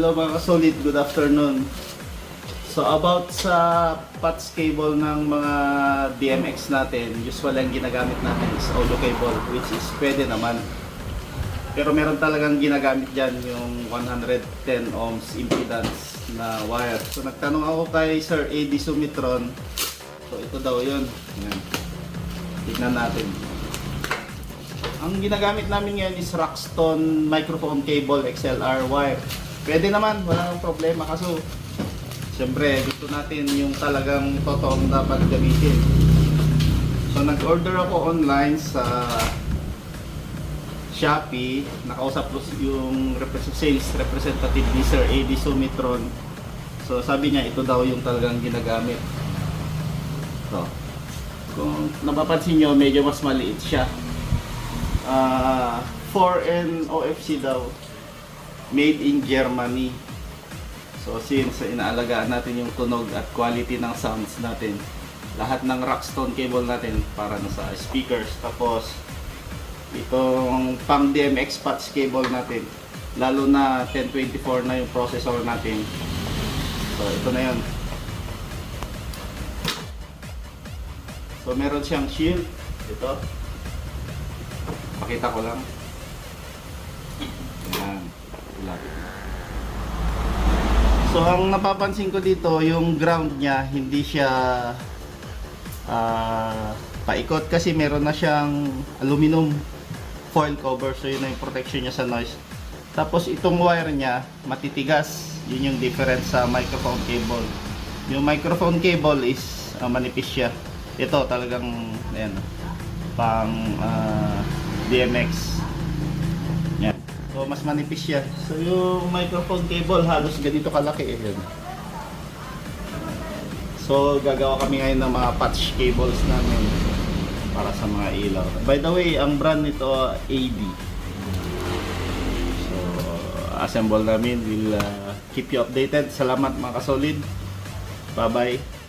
Hello mga kasolid, good afternoon. So about sa PATS cable ng mga DMX natin, usual ang ginagamit natin is audio cable which is pwede naman. Pero meron talagang ginagamit dyan yung 110 ohms impedance na wire. So nagtanong ako kay Sir AD Sumitron. So ito daw yun. Yan. Tignan natin. Ang ginagamit namin ngayon is Roxton microphone cable XLR wire. Pwede naman, wala nang problema. Kaso, siyempre, gusto natin yung talagang totoong dapat gamitin. So, nag-order ako online sa Shopee. Nakausap ko yung sales representative ni Sir AD Sumitron. So, sabi niya, ito daw yung talagang ginagamit. So, kung napapansin nyo, medyo mas maliit siya. Ah, 4N OFC daw. Made in Germany. So since inaalagaan natin yung tunog at quality ng sounds natin, lahat ng Rockstone cable natin para na sa speakers. Tapos itong pang DMX patch cable natin, lalo na 1024 na yung processor natin. So ito na yun. So meron siyang shield. Ito. Pakita ko lang. Yan. Wala. So ang napapansin ko dito, yung ground niya hindi siya ah, paikot kasi meron na siyang aluminum foil cover so yun na yung protection niya sa noise. Tapos itong wire niya matitigas. Yun yung difference sa microphone cable. Yung microphone cable is ah, manipis siya. Ito talagang ayan, pang ah, DMX. Yan. So mas manipis siya. So yung microphone cable halos ganito kalaki eh. Yan. So gagawa kami ngayon ng mga patch cables namin para sa mga ilaw. By the way, ang brand nito AD. So assemble namin. We'll uh, keep you updated. Salamat mga kasolid. Bye-bye.